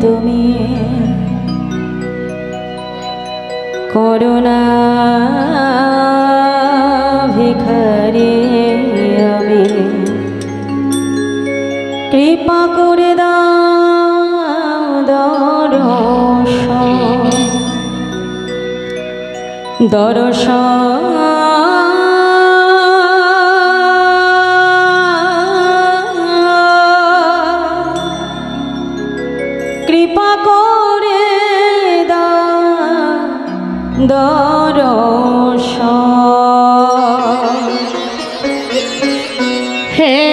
তুমি করুণা ভিখারি আমি। কৃপা করে দাও দর্শন। দর্শন। দর্শন হে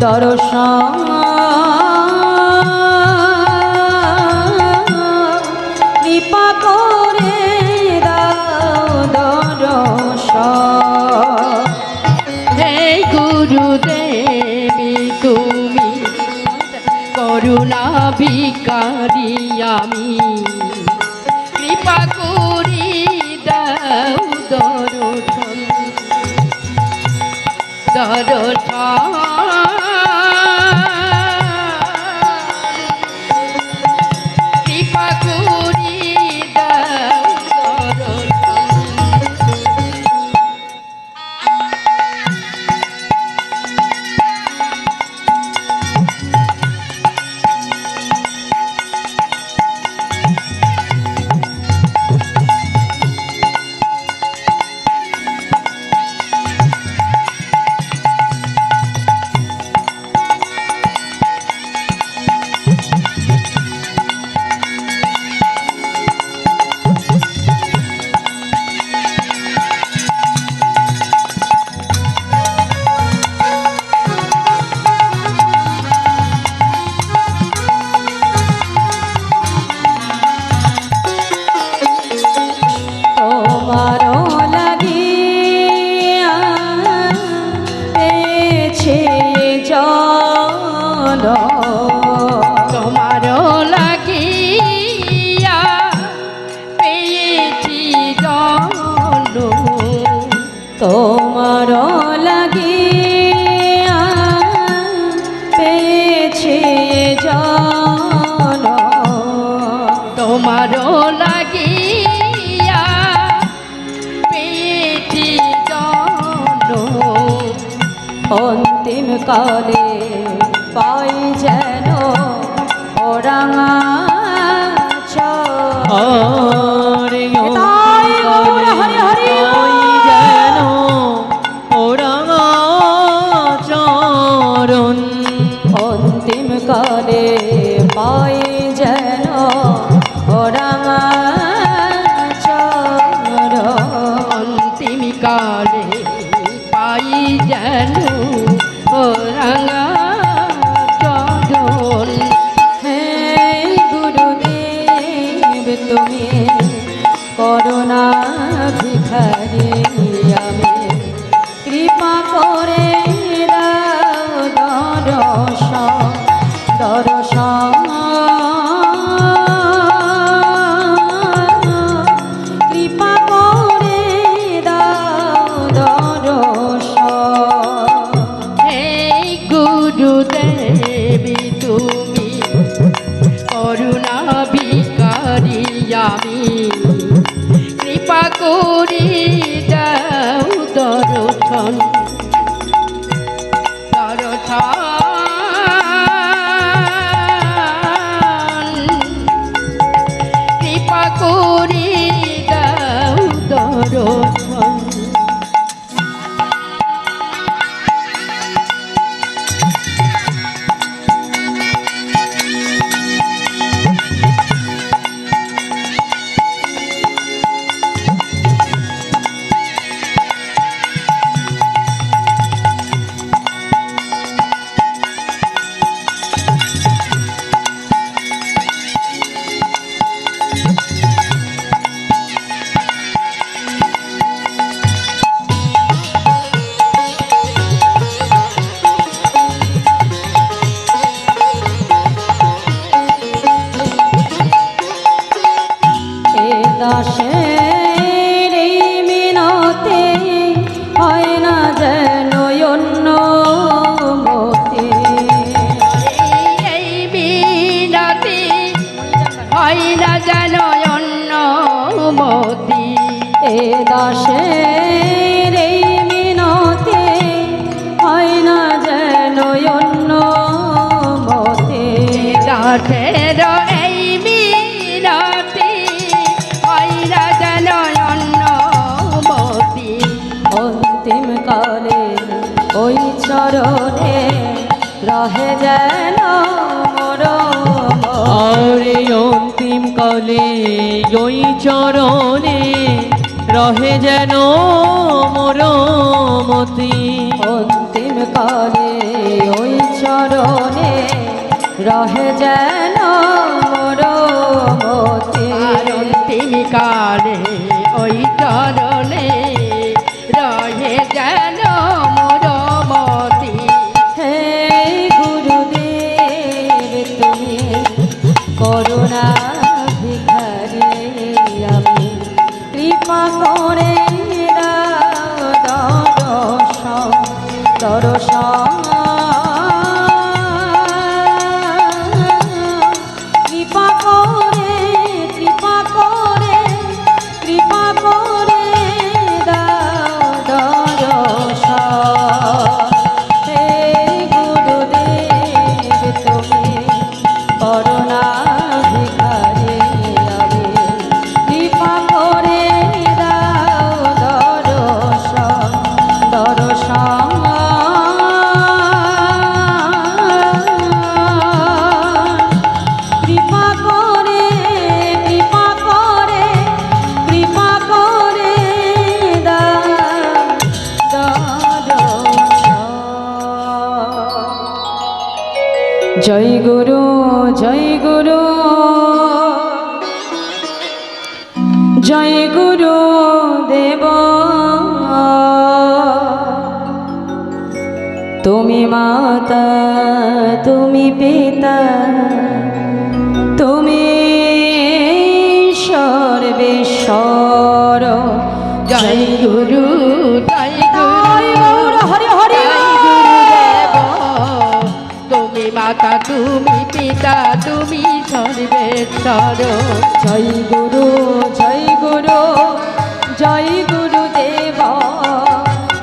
দর্শন কৃপা করে দাও দর্শন। হে গুরুদেবী, তুমি করুণা আমি। কৃপা করি দাও দর্শন। দর্শন তোমার লাগিয়া পেয়েছি জন। তোমার লাগিয়া পেয়েছে জন। অন্তিম কালে পাই যেন ওরাঙা হরে হরি হরি। যেন ওরাঙা চরণ অন্তিম কালে তুমি করোনা ভিখারি। আসে আরে অন্তিম কালে ওই চরণে রহে যেন মোর মতি। অন্তিম কালে ওই চরণে রহে যেন মোর মতি। অন্তিম কালে ওই চরণে জয় গুরু। জয় গুরু দেব। তুমি মাতা তুমি পিতা তুমি সর্বেশ্বর জয় গুরু জয় জয় গুরু। মাতা তুমি পিতা তুমি সর্বেশ্বর জয় গুরু জয় গুরু জয় গুরু দেব।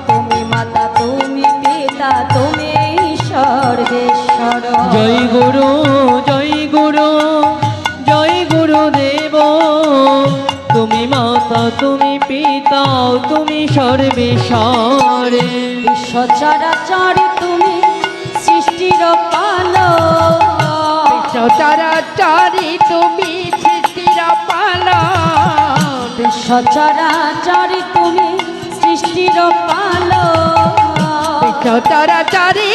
তুমি মাতা তুমি পিতা তুমি সর্বেশ্বর জয় গুরু জয় গুরু জয় গুরু দেব। তুমি মাতা তুমি পিতা তুমি সর্বেশ্বরে। বিশ্ব চরাচর তুমি সৃষ্টির পালো চরাচরি তুমি সৃষ্টির পালন বিশ্ব চরাচর তুমি সৃষ্টির পালো। চরাচরি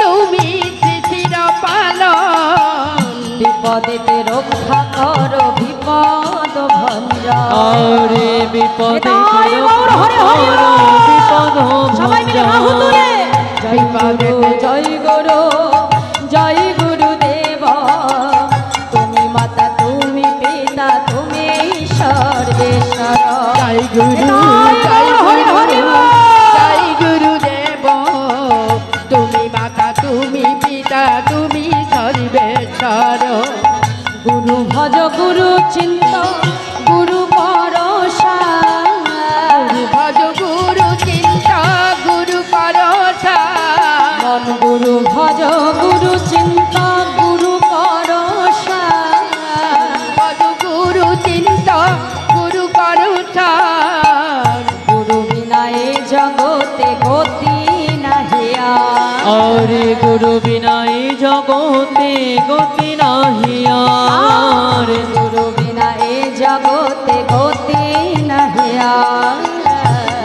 তুমি সৃষ্টির পালন বিপদেতে রক্ষা করো বিপদ ভঞ্জন। আরে বিপদে। বিপদ জয় গুরু নিতাই জগতে গতি নাহি আর। গুরু বিনা এ জগতে গতি নাহিয়া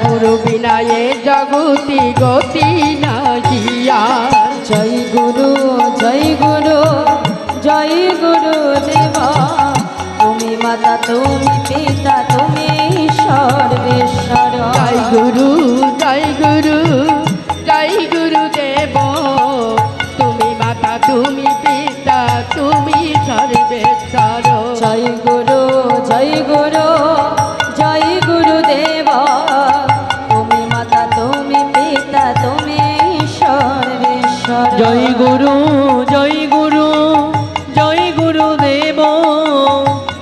গুরু বিনা এ জগতি গতি নাহিয়া জয় গুরু জয় গুরু জয় গুরু দেব। তুমি মাতা তুমি পিতা তুমি সর্বেশ্বর জয় গুরু জয় গুরু দেব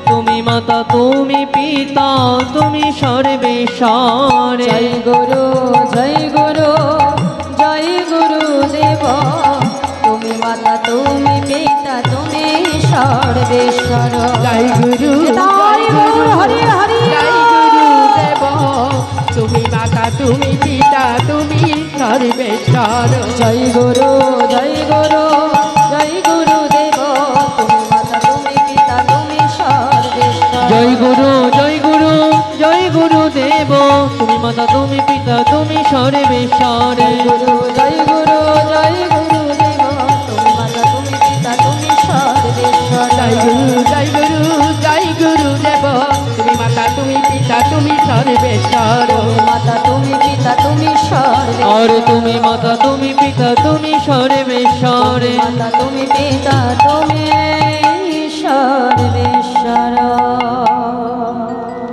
তুমি মাতা তুমি পিতা তুমি সর্বেশ্বরে। জয় গুরু জয় গুরু জয় গুরু দেব তুমি মাতা তুমি পিতা তুমি সর্বেশ্বর। জয় গুরু জয় জয় গুরু গুরু হরি হরি। জয় গুরু দেব তুমি মাতা তুমি পিতা তুমি সর্বেশ্বর। জয় গুরু জয় গুরু। তুমি সর্বেশ্বরে